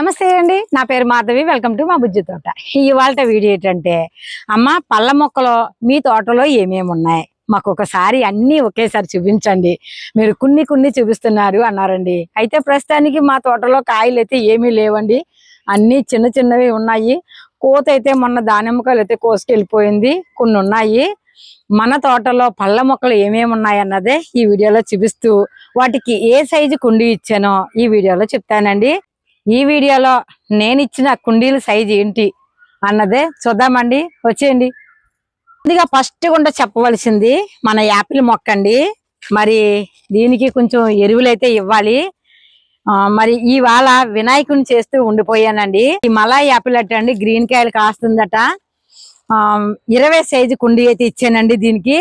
నమస్తే అండి. నా పేరు మాధవి. వెల్కమ్ టు మా బుజ్జి తోట. ఇవాళ వీడియో ఏంటంటే అమ్మ పళ్ళ మొక్కలు మీ తోటలో ఏమేమి ఉన్నాయి? మాకు ఒకసారి అన్నీ ఒకేసారి చూపించండి. మీరు కొన్ని కొన్ని చూపిస్తున్నారు అన్నారండి. అయితే ప్రస్తుతానికి మా తోటలో కాయలు అయితే ఏమీ లేవండి. అన్ని చిన్న చిన్నవి ఉన్నాయి. కోత అయితే మొన్న దానిమ్మకాయలు అయితే కోసుకెళ్ళిపోయింది. కొన్ని ఉన్నాయి. మన తోటలో పళ్ళ మొక్కలు ఏమేమి ఉన్నాయి అన్నదే ఈ వీడియోలో చూపిస్తూ వాటికి ఏ సైజు కుండీ ఇచ్చానో ఈ వీడియోలో చెప్తానండి. ఈ వీడియోలో నేను ఇచ్చిన కుండీల సైజు ఏంటి అన్నదే చూద్దామండి. వచ్చేయండి. ముందుగా ఫస్ట్ గుండా చెప్పవలసింది మన యాపిల్ మొక్క అండి. మరి దీనికి కొంచెం ఎరువులైతే ఇవ్వాలి. మరి ఇవాళ వినాయకుని చేస్తూ ఉండిపోయానండి. ఈ మలాయి యాపిల్ అట్ట అండి గ్రీన్ కాయలు కాస్తుందట. ఇరవై సైజు కుండీ అయితే ఇచ్చానండి దీనికి.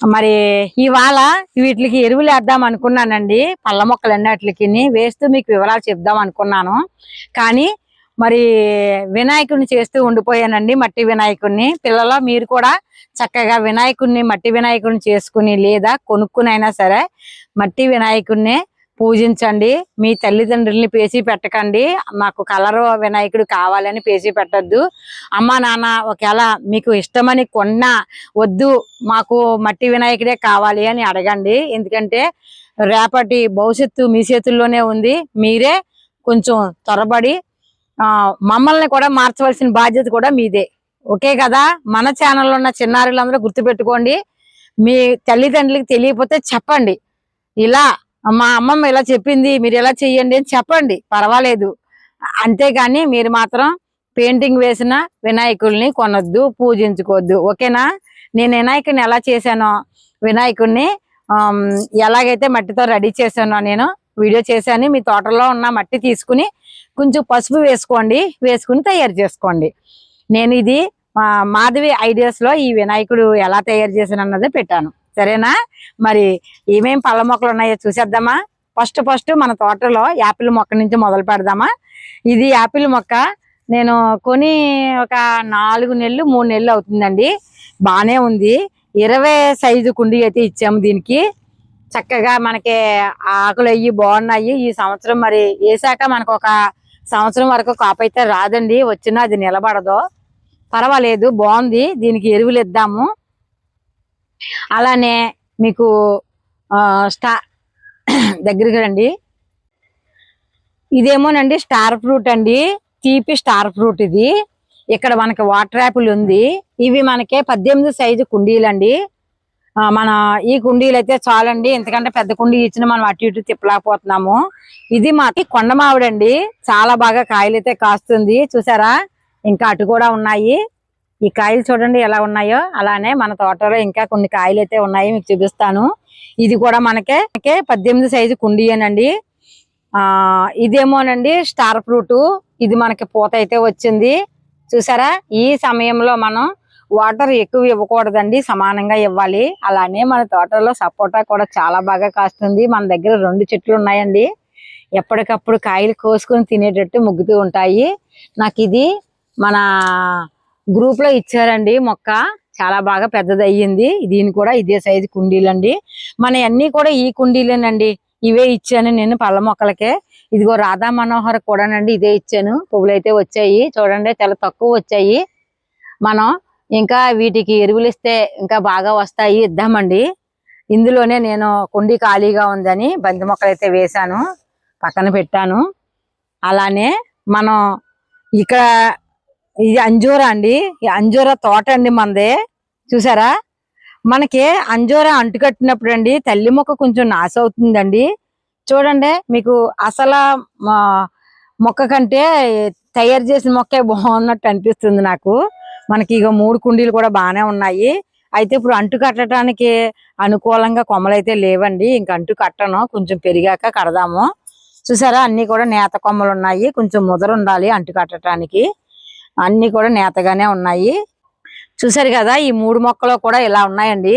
మరి ఇవాళ వీటికి ఎరువులు వేద్దాం అనుకున్నానండి. పళ్ళ మొక్కలు అన్నిటికి వేస్తూ మీకు వివరాలు చెప్దాం అనుకున్నాను. కానీ మరి వినాయకుడిని చేస్తూ ఉండిపోయానండి మట్టి వినాయకుడిని. పిల్లలు మీరు కూడా చక్కగా వినాయకుడిని మట్టి వినాయకుడిని చేసుకుని లేదా కొనుక్కునైనా సరే మట్టి వినాయకుడిని పూజించండి. మీ తల్లిదండ్రుల్ని పేసి పెట్టకండి. మాకు కలరు వినాయకుడు కావాలని పేసి పెట్టద్దు. అమ్మా నాన్న ఒకవేళ మీకు ఇష్టమని కొన్నా వద్దు. మాకు మట్టి వినాయకుడే కావాలి అని అడగండి. ఎందుకంటే రేపటి భవిష్యత్తు మీ చేతుల్లోనే ఉంది. మీరే కొంచెం త్వరబడి మమ్మల్ని కూడా మార్చవలసిన బాధ్యత కూడా మీదే. ఓకే కదా? మన ఛానల్లో ఉన్న చిన్నారులందరూ గుర్తుపెట్టుకోండి. మీ తల్లిదండ్రులకి తెలియకపోతే చెప్పండి. ఇలా మా అమ్మమ్మ ఇలా చెప్పింది మీరు ఎలా చెయ్యండి అని చెప్పండి. పర్వాలేదు. అంతేగాని మీరు మాత్రం పెయింటింగ్ వేసిన వినాయకుల్ని కొనొద్దు పూజించుకోవద్దు. ఓకేనా? నేను వినాయకుడిని ఎలా చేశానో వినాయకుడిని ఎలాగైతే మట్టితో రెడీ చేశానో నేను వీడియో చేశాను. మీ తోటలో ఉన్న మట్టి తీసుకుని కొంచెం పసుపు వేసుకోండి వేసుకుని తయారు చేసుకోండి. నేను ఇది మాధవి ఐడియాస్లో ఈ వినాయకుడు ఎలా తయారు చేశాను అన్నది పెట్టాను. సరేనా? మరి ఏమేం పళ్ళ మొక్కలు ఉన్నాయో చూసేద్దామా? ఫస్ట్ ఫస్ట్ మన తోటలో యాపిల్ మొక్క నుంచి మొదలు పెడదామా? ఇది యాపిల్ మొక్క. నేను కొని ఒక నాలుగు నెలలు మూడు నెలలు అవుతుందండి. బాగానే ఉంది. ఇరవై సైజు కుండీ అయితే ఇచ్చాము దీనికి. చక్కగా మనకి ఆకులు అయ్యి బాగున్నాయి. ఈ సంవత్సరం మరి వేసాక మనకు ఒక సంవత్సరం వరకు కాపు అయితే రాదండి. వచ్చినా అది నిలబడదు. పర్వాలేదు బాగుంది. దీనికి ఎరువులు ఇద్దాము. అలానే మీకు ఆ, స్టా దగ్గరికి రండి. ఇదేమోనండి స్టార్ ఫ్రూట్ అండి. తీపి స్టార్ ఫ్రూట్ ఇది. ఇక్కడ మనకి వాటర్ యాపిల్ ఉంది. ఇవి మనకి పద్దెనిమిది సైజు కుండీలండి. మన ఈ కుండీలు అయితే చాలండి. ఎందుకంటే పెద్ద కుండీ ఇచ్చిన మనం అటు ఇటు తిప్పలేకపోతున్నాము. ఇది మాకి కొండ మావిడండి చాలా బాగా కాయలు అయితే కాస్తుంది. చూసారా? ఇంకా అటు కూడా ఉన్నాయి. ఈ కాయలు చూడండి ఎలా ఉన్నాయో. అలానే మన తోటలో ఇంకా కొన్ని కాయలు అయితే ఉన్నాయి మీకు చూపిస్తాను. ఇది కూడా మనకే మనకే పద్దెనిమిది సైజు కుండీయేనండి. ఆ ఇదేమోనండి స్టార్ ఫ్రూట్. ఇది మనకి పూత అయితే వచ్చింది. చూసారా? ఈ సమయంలో మనం వాటర్ ఎక్కువ ఇవ్వకూడదండి సమానంగా ఇవ్వాలి. అలానే మన తోటలో సపోటా కూడా చాలా బాగా కాస్తుంది. మన దగ్గర రెండు చెట్లు ఉన్నాయండి. ఎప్పటికప్పుడు కాయలు కోసుకొని తినేటట్టు ముగ్గుతూ ఉంటాయి. నాకు ఇది మన గ్రూప్లో ఇచ్చారండి. మొక్క చాలా బాగా పెద్దది అయ్యింది దీని కూడా ఇదే సైజు కుండీలండి. మన అన్ని కూడా ఈ కుండీలేనండి. ఇవే ఇచ్చాను నేను పళ్ళ మొక్కలకే. ఇదిగో రాధా మనోహర్ కూడానండి ఇదే ఇచ్చాను. పువ్వులు అయితే వచ్చాయి. చూడండి చాలా తక్కువ వచ్చాయి. మనం ఇంకా వీటికి ఎరువులు ఇస్తే ఇంకా బాగా వస్తాయి. ఇద్దామండి. ఇందులోనే నేను కుండీ ఖాళీగా ఉందని బంతి మొక్కలు అయితే వేశాను. పక్కన పెట్టాను. అలానే మనం ఇక్కడ ఇది అంజూరా అండి. ఈ అంజూరా తోట అండి మనదే. చూసారా? మనకి అంజూరా అంటుకట్టినప్పుడు అండి తల్లి మొక్క కొంచెం నాశ అవుతుందండి. చూడండి మీకు అసలు మా మొక్క కంటే తయారు చేసిన మొక్కే బాగున్నట్టు అనిపిస్తుంది నాకు. మనకి ఇక మూడు కుండీలు కూడా బాగానే ఉన్నాయి. అయితే ఇప్పుడు అంటు కట్టడానికి అనుకూలంగా కొమ్మలు అయితే లేవండి. ఇంక అంటు కట్టను. కొంచెం పెరిగాక కడదాము. చూసారా? అన్ని కూడా నేత కొమ్మలు ఉన్నాయి. కొంచెం ముదర ఉండాలి అంటు కట్టడానికి అన్ని కూడా నేతగానే ఉన్నాయి. చూసారు కదా ఈ మూడు మొక్కలు కూడా ఇలా ఉన్నాయండి.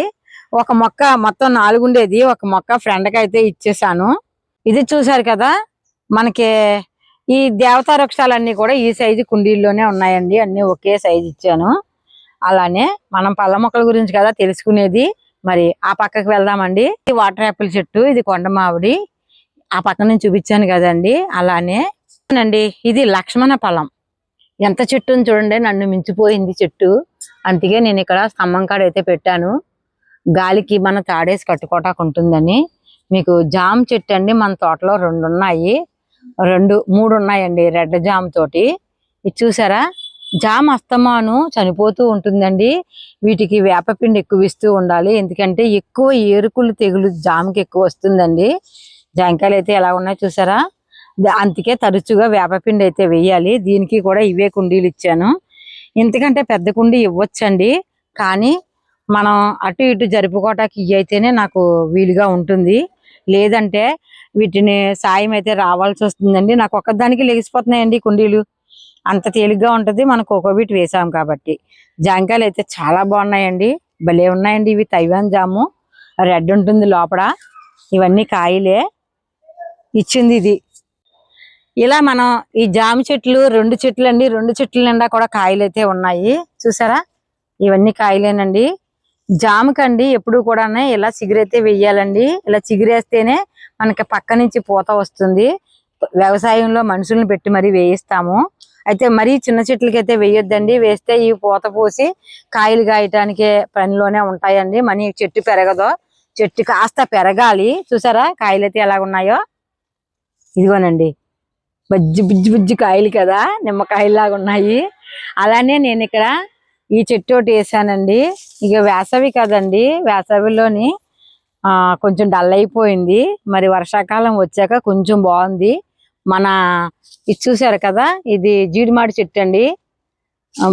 ఒక మొక్క మొత్తం నాలుగు ఉండేది ఒక మొక్క ఫ్రెండ్కి అయితే ఇచ్చేసాను. ఇది చూసారు కదా మనకి ఈ దేవతా వృక్షాలన్నీ కూడా ఈ సైజు కుండీల్లోనే ఉన్నాయండి. అన్ని ఒకే సైజు ఇచ్చాను. అలానే మనం పళ్ళ మొక్కల గురించి కదా తెలుసుకునేది. మరి ఆ పక్కకి వెళ్దామండి. ఇది వాటర్ యాపిల్ చెట్టు ఇది కొండ మామిడి. ఆ పక్క నుంచి చూపించాను కదండి. అలానే అండి ఇది లక్ష్మణ ఫలం ఎంత చెట్టు చూడండి నన్ను మించిపోయింది చెట్టు. అందుకే నేను ఇక్కడ స్తంభం కాడ అయితే పెట్టాను. గాలికి మన తాడేసి కట్టుకోటాకు ఉంటుందని. మీకు జామ చెట్టు అండి మన తోటలో రెండు ఉన్నాయి. రెండు మూడు ఉన్నాయండి రెడ్ జామ తోటి. ఇది చూసారా? జామ అస్తమాను చనిపోతూ ఉంటుందండి. వీటికి వేపపిండి ఎక్కువ ఇస్తూ ఉండాలి. ఎందుకంటే ఎక్కువ ఏరుకులు తెగులు జామకి ఎక్కువ వస్తుందండి. జాంకాయలు అయితే ఎలా ఉన్నాయో చూసారా? అందుకే తరచుగా వేపపిండి అయితే వేయాలి. దీనికి కూడా ఇవే కుండీలు ఇచ్చాను. ఇంతకంటే పెద్ద కుండీ ఇవ్వచ్చండి. కానీ మనం అటు ఇటు జరుపుకోవటానికి ఇవి అయితేనే నాకు వీలుగా ఉంటుంది. లేదంటే వీటిని సాయం అయితే రావాల్సి వస్తుందండి. నాకు ఒక్కదానికి లెగిసిపోతున్నాయండి కుండీలు. అంత తేలిగ్గా ఉంటుంది. మనం కోకోబీట్ వేసాం కాబట్టి. జాంకాయలు అయితే చాలా బాగున్నాయండి. భలే ఉన్నాయండి ఇవి. తైవాన్ జాము. రెడ్ ఉంటుంది లోపల. ఇవన్నీ కాయలే. ఇచ్చింది ఇది. ఇలా మనం ఈ జామ చెట్లు రెండు చెట్లు అండి రెండు చెట్ల నిండా కూడా కాయలు అయితే ఉన్నాయి. చూసారా? ఇవన్నీ కాయలేనండి. జామకండి ఎప్పుడు కూడా ఇలా చిగురైతే వెయ్యాలండి. ఇలా చిగురేస్తేనే మనకి పక్క నుంచి పూత వస్తుంది. వ్యవసాయంలో మనుషుల్ని పెట్టి మరీ వేయిస్తాము. అయితే మరీ చిన్న చెట్లకి అయితే వేయొద్దండి. వేస్తే ఈ పూత పోసి కాయలు కాయటానికే పనిలోనే ఉంటాయండి. మన చెట్టు పెరగదు. చెట్టు కాస్త పెరగాలి. చూసారా? కాయలు అయితే ఎలా ఉన్నాయో ఇదిగోనండి. బజ్జి బుజ్జి బుజ్జి కాయలు కదా నిమ్మకాయలు లాగా ఉన్నాయి. అలానే నేను ఇక్కడ ఈ చెట్టు ఒకటి వేసానండి. ఇక వేసవి కదండి వేసవిలోని కొంచెం డల్ అయిపోయింది. మరి వర్షాకాలం వచ్చాక కొంచెం బాగుంది. మన ఇది చూసారు కదా ఇది జీడిమాడి చెట్టు అండి.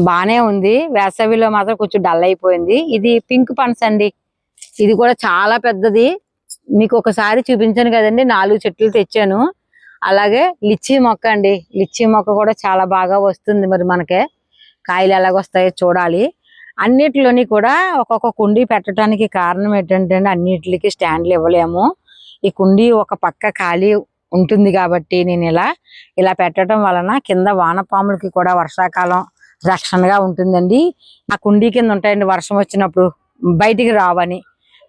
బాగానే ఉంది. వేసవిలో మాత్రం కొంచెం డల్ అయిపోయింది. ఇది పింక్ పనస అండి. ఇది కూడా చాలా పెద్దది. మీకు ఒకసారి చూపించాను కదండి నాలుగు చెట్లు తెచ్చాను. అలాగే లిచ్చీ మొక్క అండి. లిచ్చీ మొక్క కూడా చాలా బాగా వస్తుంది మరి మనకే. కాయలు ఎలాగొస్తాయో చూడాలి. అన్నిటిలోని కూడా ఒక్కొక్క కుండీ పెట్టడానికి కారణం ఏంటంటే అన్నిటికి స్టాండ్లు ఇవ్వలేము. ఈ కుండీ ఒక పక్క ఖాళీ ఉంటుంది కాబట్టి నేను ఇలా ఇలా పెట్టడం వలన కింద వానపాములకి కూడా వర్షాకాలం రక్షణగా ఉంటుందండి. ఆ కుండీ కింద ఉంటాయండి వర్షం వచ్చినప్పుడు బయటికి రావని.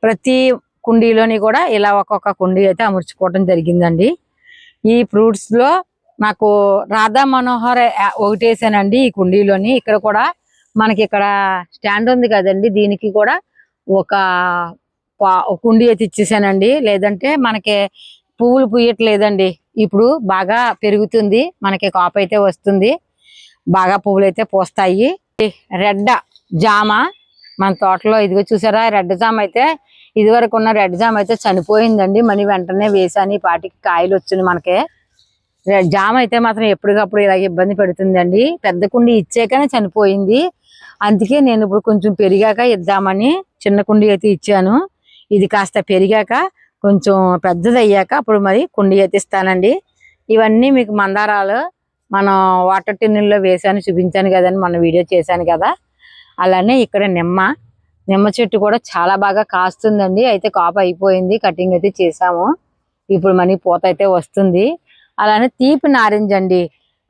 ప్రతి కుండీలోని కూడా ఇలా ఒక్కొక్క కుండీ అయితే అమర్చుకోవడం జరిగిందండి. ఈ ఫ్రూట్స్లో నాకు రాధా మనోహర్ ఒకటేసానండి ఒకటి వేసానండి ఈ కుండీలోని. ఇక్కడ కూడా మనకి ఇక్కడ స్టాండ్ ఉంది కదండి. దీనికి కూడా ఒక పా- కుండీ అయితే ఇచ్చేసానండి. లేదంటే మనకి పువ్వులు పూయట్లేదండి. ఇప్పుడు బాగా పెరుగుతుంది. మనకి కాపు అయితే వస్తుంది. బాగా పువ్వులు అయితే పూస్తాయి. రెడ్ జామ మన తోటలో ఇదిగో చూసారా? రెడ్ జామ అయితే ఇదివరకు ఉన్న రెడ్ జామ్ అయితే చనిపోయిందండి. మనీ వెంటనే వేసాను ఈ పాటికి కాయలు వచ్చింది మనకి. రె- జామ అయితే మాత్రం ఎప్పటికప్పుడు ఇలాగ ఇబ్బంది పెడుతుందండి. పెద్ద కుండి ఇచ్చాకనే చనిపోయింది. అందుకే నేను ఇప్పుడు కొంచెం పెరిగాక ఇద్దామని చిన్న కుండి అయితే ఇచ్చాను. ఇది కాస్త పెరిగాక కొంచెం పెద్దది అయ్యాక అప్పుడు మరి కుండి అయితే ఇస్తానండి. ఇవన్నీ మీకు మందారాలు మనం వాటర్ టిన్నుల్లో వేసాను చూపించాను కదండి మన వీడియో చేశాను కదా. అలానే ఇక్కడ నిమ్మ నిమ్మ చెట్టు కూడా చాలా బాగా కాస్తుందండి. అయితే కాపు అయిపోయింది. కటింగ్ అయితే చేసాము. ఇప్పుడు మనీ పూత అయితే వస్తుంది. అలానే తీపి నారింజ అండి.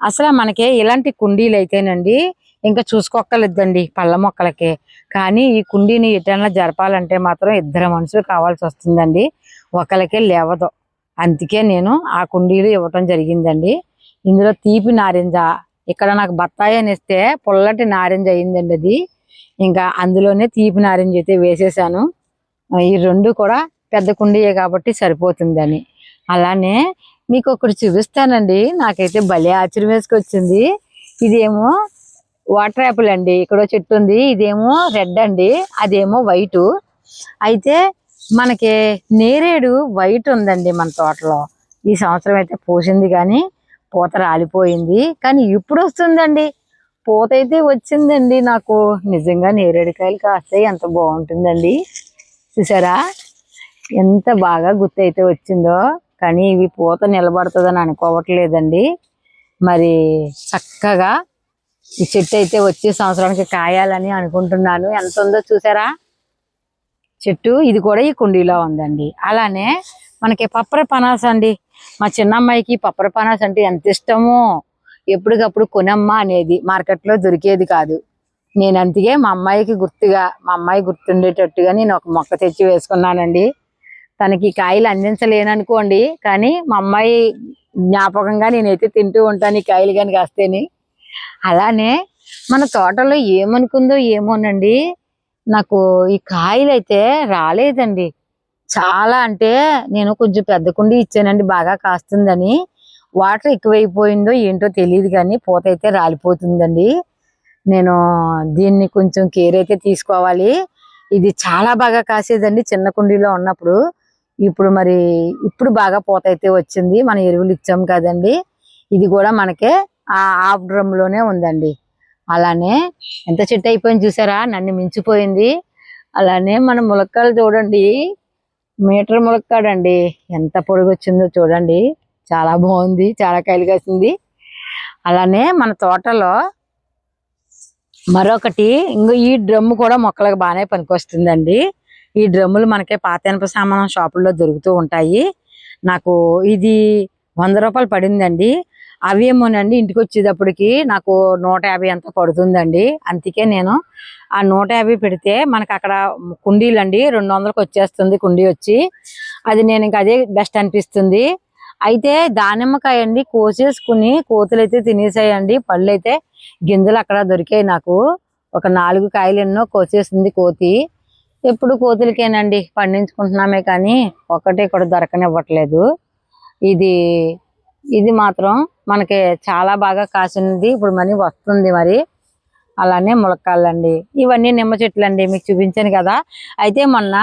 అసలు మనకి ఇలాంటి కుండీలు అయితేనండి ఇంకా చూసుకోక్కర్లేదండి పళ్ళ మొక్కలకి. కానీ ఈ కుండీని ఎటన్నా జరపాలంటే మాత్రం ఇద్దరు మనుషులు కావాల్సి వస్తుందండి. ఒకరికే లేవదు. అందుకే నేను ఆ కుండీలు ఇవ్వటం జరిగిందండి. ఇందులో తీపి నారింజ. ఇక్కడ నాకు బత్తాయి అని ఇస్తే పుల్లటి నారింజ అయిందండి అది. ఇంకా అందులోనే తీపి నారింజ అయితే వేసేసాను. ఈ రెండు కూడా పెద్ద కుండీయే కాబట్టి సరిపోతుందని. అలానే మీకు ఒకటి చూపిస్తానండి. నాకైతే భలే ఆశ్చర్యం వేసుకొచ్చింది ఇదేమో వాటర్ యాపిల్ అండి. ఇక్కడ చెట్టు ఉంది. ఇదేమో రెడ్ అండి. అదేమో వైట్. అయితే మనకి నేరేడు వైట్ ఉందండి మన తోటలో. ఈ సంవత్సరం అయితే పూసింది కానీ పూత రాలిపోయింది. కానీ ఇప్పుడు వస్తుందండి. పూత అయితే వచ్చిందండి. నాకు నిజంగా నేరేడుకాయలు కాస్తే ఎంత బాగుంటుందండి. చూసారా? ఎంత బాగా గుర్తు వచ్చిందో. కానీ ఇవి పూత నిలబడుతుందని అనుకోవట్లేదండి. మరి చక్కగా ఈ చెట్టు అయితే వచ్చే సంవత్సరానికి కాయాలని అనుకుంటున్నాను. ఎంత ఉందో చూసారా? చెట్టు ఇది కూడా ఈ కుండీలో ఉందండి. అలానే మనకి పప్పర పనాస అండి. మా చిన్న అమ్మాయికి పప్పర పనాస అంటే ఎంత ఇష్టమో. ఎప్పటికప్పుడు కొనమ్మా అనేది మార్కెట్లో దొరికేది కాదు. నేను అందుకే మా అమ్మాయికి గుర్తుగా మా అమ్మాయి గుర్తుండేటట్టుగా నేను ఒక మొక్క తెచ్చి వేసుకున్నానండి. తనకి ఈ కాయలు అందించలేననుకోండి కానీ మా అమ్మాయి జ్ఞాపకంగా నేనైతే తింటూ ఉంటాను ఈ కాయలు కానీ కాస్తేని. అలానే మన తోటలో ఏమనుకుందో ఏమోనండి నాకు ఈ కాయలు అయితే రాలేదండి. చాలా అంటే నేను కొంచెం పెద్ద కుండి ఇచ్చానండి బాగా కాస్తుందని. వాటర్ ఎక్కువైపోయిందో ఏంటో తెలియదు కానీ పూత అయితే రాలిపోతుందండి. నేను దీన్ని కొంచెం కేర్ అయితే తీసుకోవాలి. ఇది చాలా బాగా కాసేదండి చిన్న కుండీలో ఉన్నప్పుడు. ఇప్పుడు మరి ఇప్పుడు బాగా పూత అయితే వచ్చింది. మన ఎరువులు ఇచ్చాం కదండి. ఇది కూడా మనకే ఆ ఆఫ్ డ్రమ్ ఉందండి. అలానే ఎంత చెట్టు అయిపోయింది చూసారా? నన్ను మించిపోయింది. అలానే మన ములక్కాయలు చూడండి. మీటర్ ములక్కాడండి. ఎంత పొడుగు వచ్చిందో చూడండి. చాలా బాగుంది చాలా కాయలు కాసింది. అలానే మన తోటలో మరొకటి ఇంకో ఈ డ్రమ్ము కూడా మొక్కలకు బాగానే పనికొస్తుందండి. ఈ డ్రమ్ములు మనకి పాత ఇనప సామానం షాపుల్లో దొరుకుతూ ఉంటాయి. నాకు ఇది వంద రూపాయలు పడిందండి. అవి ఏమోనండి ఇంటికి వచ్చేటప్పటికి నాకు నూట యాభై ఎంత పడుతుందండి. అందుకే నేను ఆ నూట యాభై పెడితే మనకు అక్కడ కుండీలు అండి రెండు వందలకు వచ్చేస్తుంది కుండీ వచ్చి. అది నేను ఇంకా అదే బెస్ట్ అనిపిస్తుంది. అయితే దానిమ్మకాయ అండి కోసేసుకుని కోతులు అయితే తినేసాయండి. పళ్ళు అయితే గింజలు అక్కడ దొరికాయి నాకు. ఒక నాలుగు కాయలు ఎన్నో కోసేసింది కోతి. ఎప్పుడు కోతులకేనండి పండించుకుంటున్నామే కానీ ఒకటి కూడా దొరకనివ్వట్లేదు. ఇది ఇది మాత్రం మనకి చాలా బాగా కాసినది. ఇప్పుడు మనీ వస్తుంది మరి. అలానే ములక్కాళ్ళండి. ఇవన్నీ నిమ్మ చెట్లు అండి మీకు చూపించాను కదా. అయితే మొన్న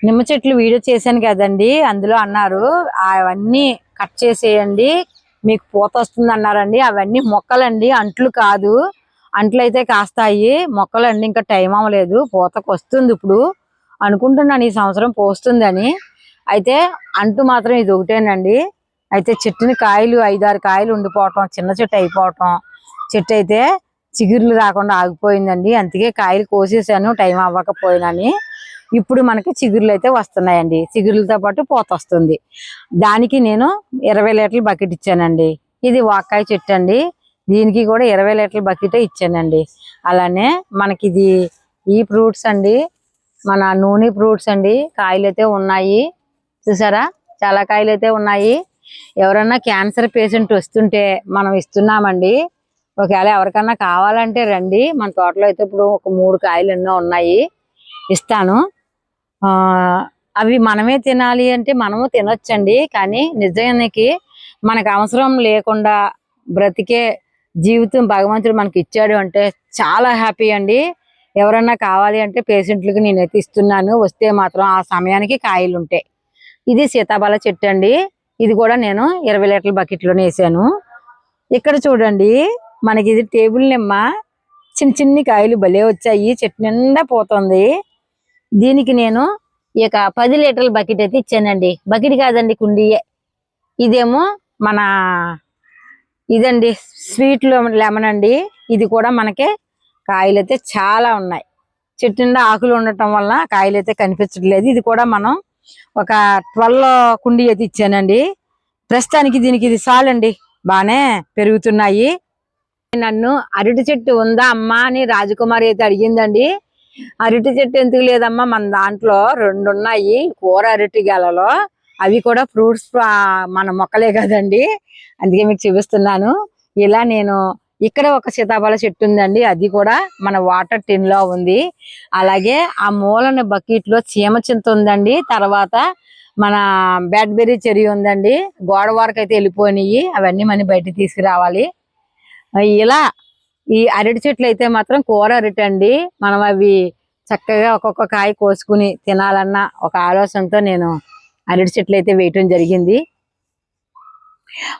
నిమ్మ చెట్లు వీడియో చేశాను కదండి. అందులో అన్నారు అవన్నీ కట్ చేసేయండి. మీకు పూత వస్తుంది అన్నారండి అవన్నీ మొక్కలండి. అంట్లు కాదు. అంట్లు అయితే కాస్తాయి. మొక్కలండి. ఇంకా టైం అవ్వలేదు. పూతకు వస్తుంది ఇప్పుడు. అనుకుంటున్నాను ఈ సంవత్సరం పోస్తుందని. అయితే అంటు మాత్రం ఇది ఒకటేనండి. అయితే చెట్టుని కాయలు ఐదారు కాయలు ఉండిపోవటం చిన్న చెట్టు అయిపోవటం. చెట్టు అయితే చిగుర్లు రాకుండా ఆగిపోయిందండి. అందుకే కాయలు కోసేసాను. టైం అవ్వకపోయినని. ఇప్పుడు మనకి చిగురులు అయితే వస్తున్నాయండి. చిగురులతో పాటు పూత వస్తుంది. దానికి నేను ఇరవై లీటర్ల బకెట్ ఇచ్చానండి. ఇది వాకాయ చెట్టు అండి. దీనికి కూడా ఇరవై లీటర్ల బకెటే ఇచ్చానండి. అలానే మనకి ఇది ఈ ఫ్రూట్స్ అండి. మన నూనె ఫ్రూట్స్ అండి. కాయలు అయితే ఉన్నాయి. చూసారా? చాలా కాయలు అయితే ఉన్నాయి. ఎవరన్నా క్యాన్సర్ పేషెంట్ వస్తుంటే మనం ఇస్తున్నామండి. ఒకవేళ ఎవరికన్నా కావాలంటే రండి. మన తోటలో అయితే ఇప్పుడు ఒక మూడు కాయలు ఎన్నో ఉన్నాయి. ఇస్తాను. అవి మనమే తినాలి అంటే మనము తినొచ్చండి. కానీ నిజానికి మనకు అవసరం లేకుండా బ్రతికే జీవితం భగవంతుడు మనకి ఇచ్చాడు అంటే చాలా హ్యాపీ అండి. ఎవరన్నా కావాలి అంటే పేషెంట్లకు నేనైతే ఇస్తున్నాను. వస్తే మాత్రం ఆ సమయానికి కాయలు ఉంటాయి. ఇది సీతాఫల చెట్టు అండి. ఇది కూడా నేను ఇరవై లీటర్ల బకెట్లోనే వేసాను. ఇక్కడ చూడండి మనకి ఇది టేబుల్ నిమ్మ చిన్న చిన్ని కాయలు భలే వచ్చాయి. చెట్టు నిండా పోతుంది. దీనికి నేను ఇక పది లీటర్ల బకెట్ అయితే ఇచ్చానండి. బకెట్ కాదండి కుండీయే ఇదేమో మన ఇదండి స్వీట్ లెమన్ అండి. ఇది కూడా మనకి కాయలు అయితే చాలా ఉన్నాయి. చెట్టు నిండా ఆకులు ఉండటం వల్ల కాయలు అయితే కనిపించట్లేదు. ఇది కూడా మనం ఒక ట్వెల్వ్ కుండీ అయితే ఇచ్చానండి. ప్రస్తుతానికి దీనికి ఇది చాలండి. బాగానే పెరుగుతున్నాయి. నన్ను అరటి చెట్టు ఉందా అమ్మా అని రాజకుమారి అయితే అడిగిందండి. అరటి చెట్టు ఎందుకు లేదమ్మా? మన దాంట్లో రెండు ఉన్నాయి కూర అరటి గెలలో. అవి కూడా ఫ్రూట్స్ మన మొక్కలే కదండి. అందుకే మీకు చూపిస్తున్నాను. ఇలా నేను ఇక్కడ ఒక సీతాఫల చెట్టు ఉందండి. అది కూడా మన వాటర్ టిన్లో ఉంది. అలాగే ఆ మూలన బకెట్లో చీమ చింత ఉందండి. తర్వాత మన బ్యాడ్బెర్రీ చెరి ఉందండి. గోడ వరకు అయితే వెళ్ళిపోయినాయి. అవన్నీ మనం బయట తీసుకురావాలి. ఇలా ఈ అరటి చెట్లు అయితే మాత్రం కూర అరటి అండి మనం అవి చక్కగా ఒక్కొక్క కాయ కోసుకుని తినాలన్న ఒక ఆలోచనతో నేను అరటి చెట్లు అయితే వేయటం జరిగింది.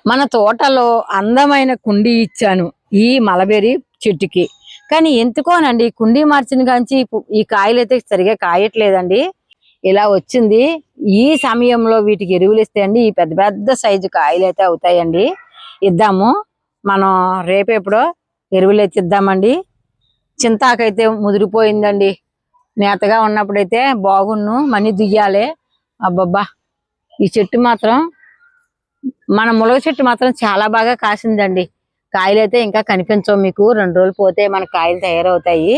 మన తోటలో అందమైన కుండీ ఇచ్చాను ఈ మలబెర్రీ చెట్టుకి. కానీ ఎందుకోనండి? కుండీ మార్చిన కాంచి ఈ ఈ కాయలు అయితే సరిగా కాయట్లేదండి. ఇలా వచ్చింది. ఈ సమయంలో వీటికి ఎరువులు ఇస్తే అండి ఈ పెద్ద పెద్ద సైజు కాయలు అయితే అవుతాయండి. ఇద్దాము. మనం రేపెప్పుడో ఎరువులు ఎత్తిద్దామండి. చింతాకైతే ముదిరిపోయిందండి. నేతగా ఉన్నప్పుడైతే బాగున్ను మనీ దుయ్యాలి. అబ్బబ్బా! ఈ చెట్టు మాత్రం మన ములగ చెట్టు మాత్రం చాలా బాగా కాసిందండి. కాయలు అయితే ఇంకా కనిపించవు మీకు. రెండు రోజులు పోతే మన కాయలు తయారవుతాయి.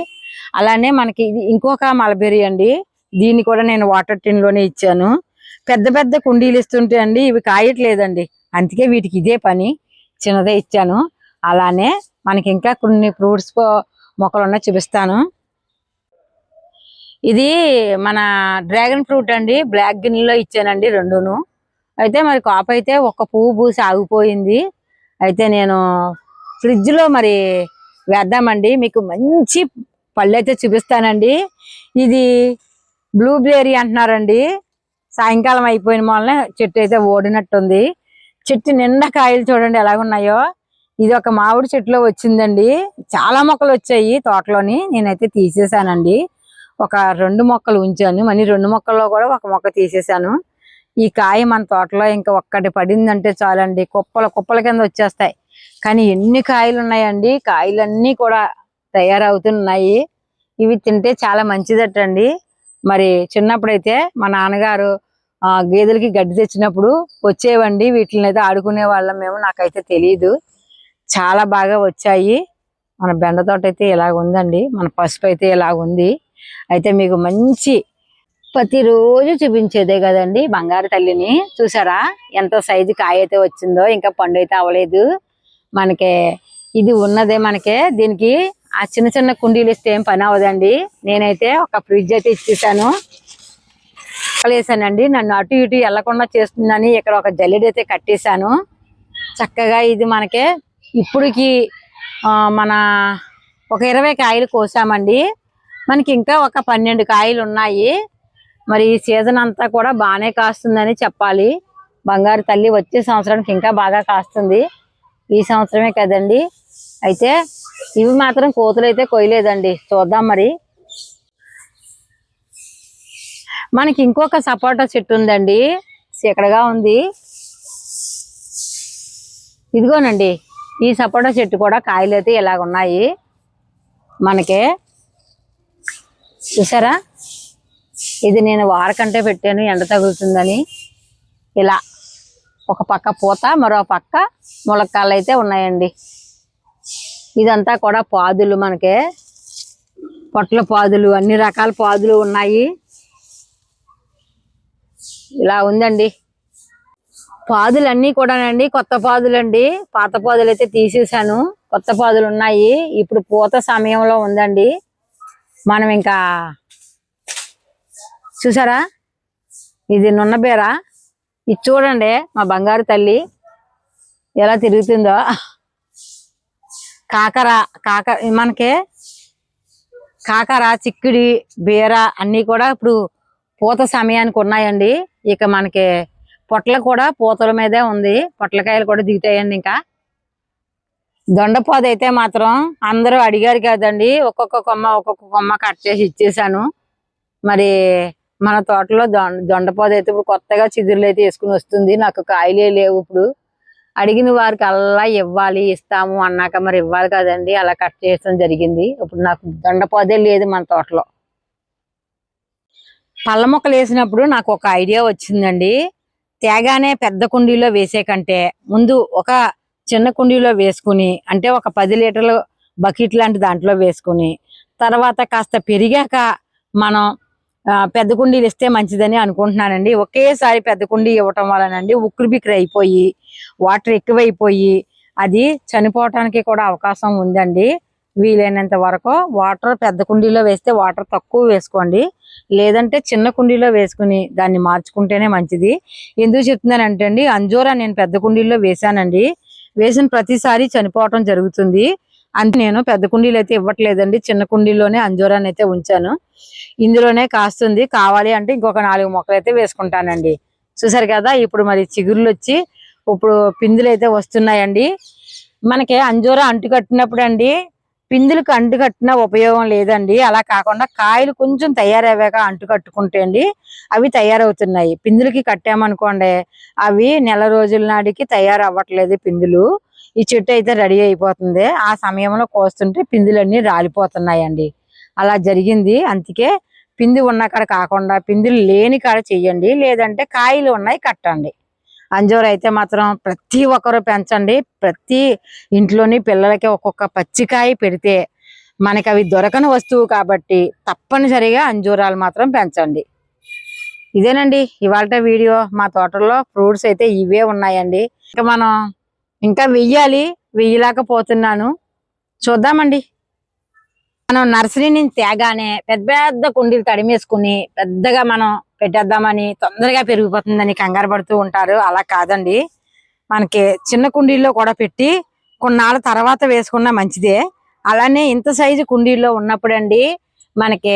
అలానే మనకి ఇది ఇంకొక మలబెర్రీ అండి. దీన్ని కూడా నేను వాటర్ టిన్లోనే ఇచ్చాను. పెద్ద పెద్ద కుండీలు ఇస్తుంటే అండి ఇవి కాయట్లేదండి. అందుకే వీటికి ఇదే పని. చిన్నదే ఇచ్చాను. అలానే మనకి ఇంకా కొన్ని ఫ్రూట్స్ మొక్కలు ఉన్నాయి చూపిస్తాను. ఇది మన డ్రాగన్ ఫ్రూట్ అండి. బ్లాక్ గిన్నెలో ఇచ్చానండి రెండును. అయితే మరి కాపు అయితే ఒక పువ్వు పూసి ఆగిపోయింది. అయితే నేను ఫ్రిడ్జ్లో మరి వేద్దామండి. మీకు మంచి పళ్ళు అయితే చూపిస్తానండి. ఇది బ్లూబెర్రీ అంటున్నారండి. సాయంకాలం అయిపోయిన మొదలనే చెట్టు అయితే ఓడినట్టుంది. చెట్టు నిండా కాయలు చూడండి ఎలాగున్నాయో ఇది ఒక మామిడి చెట్టులో వచ్చిందండి. చాలా మొక్కలు వచ్చాయి తోటలోని. నేనైతే తీసేసానండి ఒక రెండు మొక్కలు ఉంచాను. మళ్ళీ రెండు మొక్కల్లో కూడా ఒక మొక్క తీసేసాను ఈ కాయ మన తోటలో ఇంకా ఒక్కటి పడిందంటే చాలండి. కుప్పల కుప్పల కింద వచ్చేస్తాయి. కానీ ఎన్ని కాయలు ఉన్నాయండి? కాయలన్నీ కూడా తయారవుతున్నాయి. ఇవి తింటే చాలా మంచిదటండి. మరి చిన్నప్పుడైతే మా నాన్నగారు గేదెలకి గడ్డి తెచ్చినప్పుడు వచ్చేవండి. వీటిని అయితే ఆడుకునే వాళ్ళం మేము. నాకైతే తెలియదు చాలా బాగా వచ్చాయి. మన బెండ తోట అయితే ఇలాగ ఉందండి. మన పసుపు అయితే ఇలాగ ఉంది. అయితే మీకు మంచి ప్రతిరోజు చూపించేదే కదండి బంగారు తల్లిని. చూసారా? ఎంత సైజు కాయ అయితే వచ్చిందో ఇంకా పండు అయితే అవ్వలేదు. మనకి ఇది ఉన్నదే మనకే. దీనికి ఆ చిన్న చిన్న కుండీలు ఇస్తే ఏం పని అవ్వదండి. నేనైతే ఒక ఫ్రిడ్జ్ అయితే ఇచ్చేసాను. వేసానండి నన్ను అటు ఇటు వెళ్ళకుండా చేస్తుందని ఇక్కడ ఒక జల్లెడైతే కట్టేశాను. చక్కగా ఇది మనకే ఇప్పుడుకి మన ఒక ఇరవై కాయలు కోసామండి. మనకి ఇంకా ఒక పన్నెండు కాయలు ఉన్నాయి. మరి ఈ సీజన్ అంతా కూడా బాగానే కాస్తుందని చెప్పాలి. బంగారు తల్లి వచ్చే సంవత్సరానికి ఇంకా బాగా కాస్తుంది. ఈ సంవత్సరమే కదండి. అయితే ఇవి మాత్రం కోతులు అయితే కొయ్యలేదండి. చూద్దాం మరి. మనకి ఇంకొక సపోటా చెట్టు ఉందండి. చీకడగా ఉంది. ఇదిగోనండి. ఈ సపోటా చెట్టు కూడా కాయలు అయితే ఇలాగ ఉన్నాయి. మనకి చూసారా? ఇది నేను వారకంటే పెట్టాను ఎండ తగులుతుందని. ఇలా ఒక పక్క పూత మరో పక్క ములక్కాళ్ళు అయితే ఉన్నాయండి. ఇదంతా కూడా పాదులు మనకి. పొట్ల పాదులు అన్ని రకాల పాదులు ఉన్నాయి. ఇలా ఉందండి. పాదులు అన్నీ కూడానండి కొత్త పాదులు అండి పాత పాదులు అయితే తీసేసాను కొత్త పాదులు ఉన్నాయి ఇప్పుడు పూత సమయంలో ఉందండి. మనం ఇంకా చూసారా? ఇది నున్నబేర ఇది చూడండి మా బంగారు తల్లి ఎలా తిరుగుతుందో. కాకర కాక మనకి కాకర చిక్కుడి బీర అన్నీ కూడా ఇప్పుడు పూత సమయానికి ఉన్నాయండి. ఇక మనకి పొట్ల కూడా పూతల మీదే ఉంది. పొట్లకాయలు కూడా దిగుతాయండి ఇంకా. దొండపోద అయితే మాత్రం అందరూ అడిగారు కదండి. ఒక్కొక్క కొమ్మ ఒక్కొక్క కొమ్మ కట్ చేసి ఇచ్చేసాను. మరి మన తోటలో దొండ దొండపోద అయితే ఇప్పుడు కొత్తగా చిదురులు అయితే వేసుకుని వస్తుంది. నాకు కాయలే లేవు ఇప్పుడు. అడిగిన వారికి అలా ఇవ్వాలి ఇస్తాము అన్నాక మరి ఇవ్వాలి కదండి. అలా కట్ చేయడం జరిగింది. ఇప్పుడు నాకు దొండపోదే లేదు మన తోటలో. పళ్ళ మొక్కలు వేసినప్పుడు నాకు ఒక ఐడియా వచ్చిందండి. తేగానే పెద్ద కుండీలో వేసే కంటే ముందు ఒక చిన్న కుండీలో వేసుకుని అంటే ఒక పది లీటర్ల బకెట్ లాంటి దాంట్లో వేసుకుని తర్వాత కాస్త పెరిగాక మనం ఆ, పెద్ద కుండీలు ఇస్తే మంచిదని అనుకుంటున్నానండి. ఒకేసారి పెద్ద కుండీ ఇవ్వటం వలనండి ఉక్కిరి బిక్కిరి అయిపోయి వాటర్ ఎక్కువైపోయి అది చనిపోవటానికి కూడా అవకాశం ఉందండి. వీలైనంత వరకు వాటర్ పెద్ద కుండీలో వేస్తే వాటర్ తక్కువ వేసుకోండి. లేదంటే చిన్న కుండీలో వేసుకుని దాన్ని మార్చుకుంటేనే మంచిది. ఎందుకు చెప్తున్నానంటే అండి అంజోరా నేను పెద్ద కుండీలో వేశానండి. వేసిన ప్రతిసారి చనిపోవటం జరుగుతుంది. అంటే నేను పెద్ద కుండీలు అయితే ఇవ్వట్లేదండి. చిన్న కుండీలోనే అంజోరాని అయితే ఉంచాను. ఇందులోనే కాస్తుంది. కావాలి అంటే ఇంకొక నాలుగు మొక్కలు అయితే వేసుకుంటానండి. చూసారు కదా ఇప్పుడు మరి చిగుర్లు వచ్చి ఇప్పుడు పిందులు అయితే వస్తున్నాయండి. మనకి అంజోరా అంటు కట్టినప్పుడు అండి పిందులకు అంటు కట్టిన ఉపయోగం లేదండి. అలా కాకుండా కాయలు కొంచెం తయారయ్యాక అంటుకట్టుకుంటే అండి అవి తయారవుతున్నాయి. పిందులకి కట్టామనుకోండి అవి నెల రోజుల నాటికి తయారవ్వట్లేదు పిందులు. ఈ చెట్టు అయితే రెడీ అయిపోతుంది. ఆ సమయంలో కోస్తుంటే పిందులన్నీ రాలిపోతున్నాయండి. అలా జరిగింది. అందుకే పిండి ఉన్న కాడ కాకుండా పిందులు లేని కాడ చెయ్యండి. లేదంటే కాయలు ఉన్నాయి కట్టండి. అంజూరు అయితే మాత్రం ప్రతి ఒక్కరు పెంచండి. ప్రతి ఇంట్లోని పిల్లలకి ఒక్కొక్క పచ్చికాయ పెడితే మనకి అవి దొరకని వస్తువు కాబట్టి తప్పనిసరిగా అంజూరాలు మాత్రం పెంచండి. ఇదేనండి ఇవాళ వీడియో. మా తోటలో ఫ్రూట్స్ అయితే ఇవే ఉన్నాయండి. ఇంకా మనం ఇంకా వెయ్యాలి. వెయ్యలేకపోతున్నాను. చూద్దామండి. మనం నర్సరీ నుంచి తేగానే పెద్ద పెద్ద కుండీలు తడిమేసుకుని పెద్దగా మనం పెట్టేద్దామని తొందరగా పెరిగిపోతుందని కంగారు పడుతూ ఉంటారు. అలా కాదండి. మనకి చిన్న కుండీల్లో కూడా పెట్టి కొన్నాళ్ళ తర్వాత వేసుకున్నా మంచిదే. అలానే ఇంత సైజు కుండీల్లో ఉన్నప్పుడండి మనకి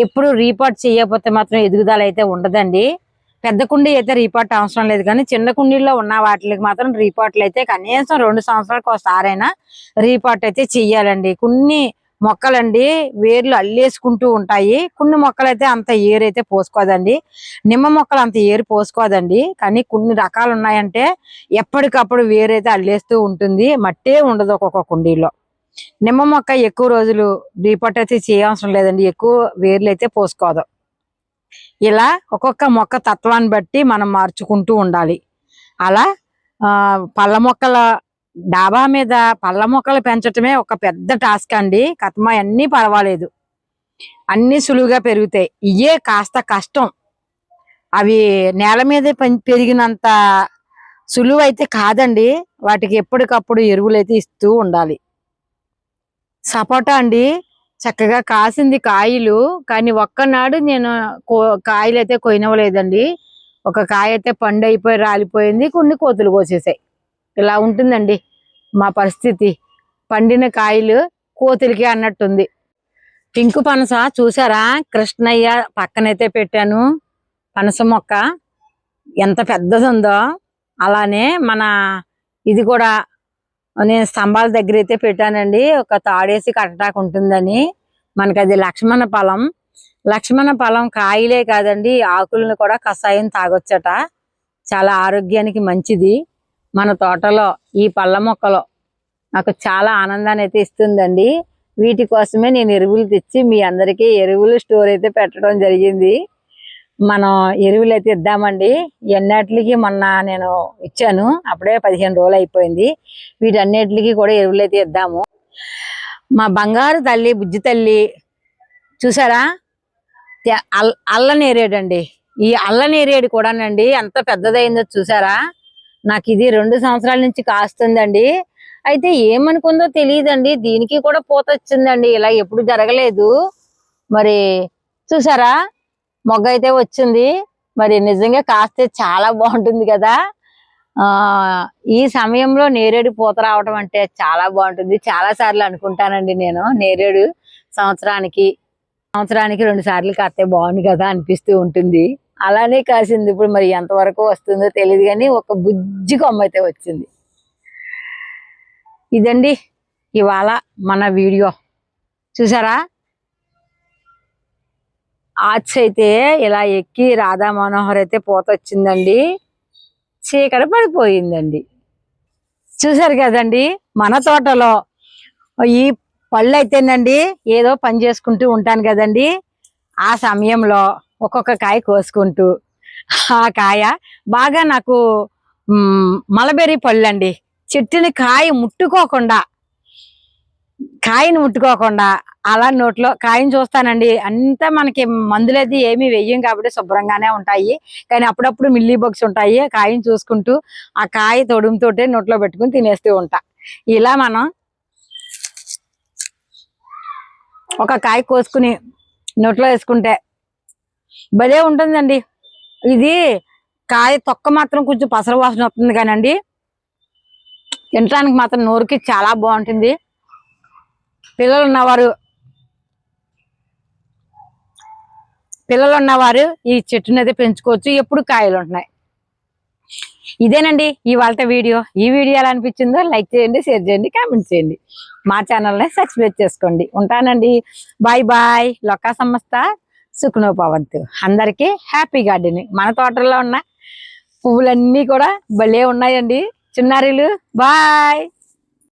ఎప్పుడు రీపాట్ చేయకపోతే మాత్రం ఎదుగుదల అయితే ఉండదండి. పెద్ద కుండీ అయితే రీపాట్ అవసరం లేదు. కానీ చిన్న కుండీల్లో ఉన్న వాటికి మాత్రం రీపాట్లు అయితే కనీసం రెండు సంవత్సరాలకు ఒకసారైనా రీపాట్ అయితే చెయ్యాలండి. కొన్ని మొక్కలండి వేర్లు అల్లేసుకుంటూ ఉంటాయి. కొన్ని మొక్కలు అయితే అంత ఏరు అయితే పోసుకోదండి. నిమ్మ మొక్కలు అంత ఏరు పోసుకోదండి. కానీ కొన్ని రకాలు ఉన్నాయంటే ఎప్పటికప్పుడు వేరైతే అల్లేస్తూ ఉంటుంది. మట్టే ఉండదు ఒక్కొక్క కుండీలో. నిమ్మ మొక్క ఎక్కువ రోజులు రీపట్ అయితే చేయవసరం లేదండి. ఎక్కువ వేర్లు అయితే పోసుకోదు. ఇలా ఒక్కొక్క మొక్క తత్వాన్ని బట్టి మనం మార్చుకుంటూ ఉండాలి. అలా ఆ, పళ్ళ మొక్కల డాబా మీద పళ్ళ మొక్కలు పెంచటమే ఒక పెద్ద టాస్క్ అండి. కథమ అన్నీ పర్వాలేదు. అన్ని సులువుగా పెరుగుతాయి. ఇయే కాస్త కష్టం. అవి నేల మీద పెం- పెరిగినంత సులువు అయితే కాదండి. వాటికి ఎప్పటికప్పుడు ఎరువులు అయితే ఇస్తూ ఉండాలి. సపోటా అండి. చక్కగా కాసింది కాయలు. కానీ ఒక్కనాడు నేను కో- కాయలు అయితే కొయినవలేదండి ఒక కాయ అయితే పండు అయిపోయి రాలిపోయింది. కొన్ని కోతులు కోసేసాయి. ఇలా ఉంటుందండి మా పరిస్థితి. పండిన కాయలు కోతులకి అన్నట్టుంది. పింకు పనస చూసారా? కృష్ణయ్య పక్కనైతే పెట్టాను. పనస మొక్క ఎంత పెద్దది ఉందో అలానే మన ఇది కూడా నేను స్తంభాల దగ్గర అయితే పెట్టానండి. ఒక తాడేసి కట్టడానికి ఉంటుందని. మనకి అది లక్ష్మణ ఫలం లక్ష్మణ ఫలం కాయలే కాదండి ఆకులను కూడా కషాయం తాగొచ్చట. చాలా ఆరోగ్యానికి మంచిది. మన తోటలో ఈ పళ్ళ మొక్కలు. నాకు చాలా ఆనందాన్ని అయితే ఇస్తుందండి. వీటి కోసమే నేను ఎరువులు తెచ్చి మీ అందరికీ ఎరువులు స్టోర్ అయితే పెట్టడం జరిగింది. మనం ఎరువులు అయితే ఇద్దామండి. ఎన్నటికి మొన్న నేను ఇచ్చాను. అప్పుడే పదిహేను రోజులు అయిపోయింది. వీటన్నిటికి కూడా ఎరువులు అయితే ఇద్దాము. మా బంగారు తల్లి బుజ్జి తల్లి చూసారా? అల్- అల్ల నేరేడండి ఈ అల్ల నేరేడు కూడానండి ఎంత పెద్దదైందో చూసారా? నాకు ఇది రెండు సంవత్సరాల నుంచి కాస్తుందండి. అయితే ఏమనుకుందో తెలియదండి. దీనికి కూడా పూత వచ్చిందండి. ఇలా ఎప్పుడు జరగలేదు. మరి చూసారా? మొగ్గ అయితే వచ్చింది. మరి నిజంగా కాస్తే చాలా బాగుంటుంది కదా. ఆ ఈ సమయంలో నేరేడు పూత రావడం అంటే చాలా బాగుంటుంది. చాలా సార్లు అనుకుంటానండి నేను. నేరేడు సంవత్సరానికి సంవత్సరానికి రెండు సార్లు కాస్తే బాగుంది కదా అనిపిస్తూ ఉంటుంది. అలానే కాసింది. ఇప్పుడు మరి ఎంతవరకు వస్తుందో తెలియదు కానీ ఒక బుజ్జి కొమ్మ అయితే వచ్చింది. ఇదండి ఇవాళ మన వీడియో. చూసారా? ఆర్చ్ అయితే ఇలా ఎక్కి రాధా మనోహర్ అయితే పూత వచ్చిందండి. చీకటి పడిపోయిందండి. చూసారు కదండి మన తోటలో. ఈ పళ్ళు అయితేనండి ఏదో పని చేసుకుంటూ ఉంటాను కదండి. ఆ సమయంలో ఒక్కొక్క కాయ కోసుకుంటూ ఆ కాయ బాగా నాకు మలబెర్రీ పళ్ళు అండి చెట్టుని కాయ ముట్టుకోకుండా కాయని ముట్టుకోకుండా అలా నోట్లో కాయని చూస్తానండి. అంతా మనకి మందులది ఏమీ వెయ్యం కాబట్టి శుభ్రంగానే ఉంటాయి. కానీ అప్పుడప్పుడు మిల్లీ బగ్స్ ఉంటాయి. కాయని చూసుకుంటూ ఆ కాయ తొడుముతోటే నోట్లో పెట్టుకుని తినేస్తూ ఉంటా. ఇలా మనం ఒక కాయ కోసుకుని నోట్లో వేసుకుంటే భలే ఉంటుందండి. ఇది కాయ తొక్క మాత్రం కొంచెం పసర వాసన వస్తుంది కానండి. తినడానికి మాత్రం నోరుకి చాలా బాగుంటుంది. పిల్లలు ఉన్నవారు పిల్లలు ఉన్నవారు ఈ చెట్టుని అయితే పెంచుకోవచ్చు. ఎప్పుడు కాయలు ఉంటున్నాయి. ఇదేనండి ఇవాళ వీడియో. ఈ వీడియో ఎలా అనిపించిందో లైక్ చేయండి షేర్ చేయండి కామెంట్ చేయండి. మా ఛానల్ని సబ్స్క్రైబ్ చేసుకోండి. ఉంటానండి. Bye bye. లొక్కా సంస్థ. సుఖనోపవంతు. అందరికీ హ్యాపీ గార్డెనింగ్. మన తోటలో ఉన్న పువ్వులన్నీ కూడా భలే ఉన్నాయండి. చిన్నారీలు బాయ్!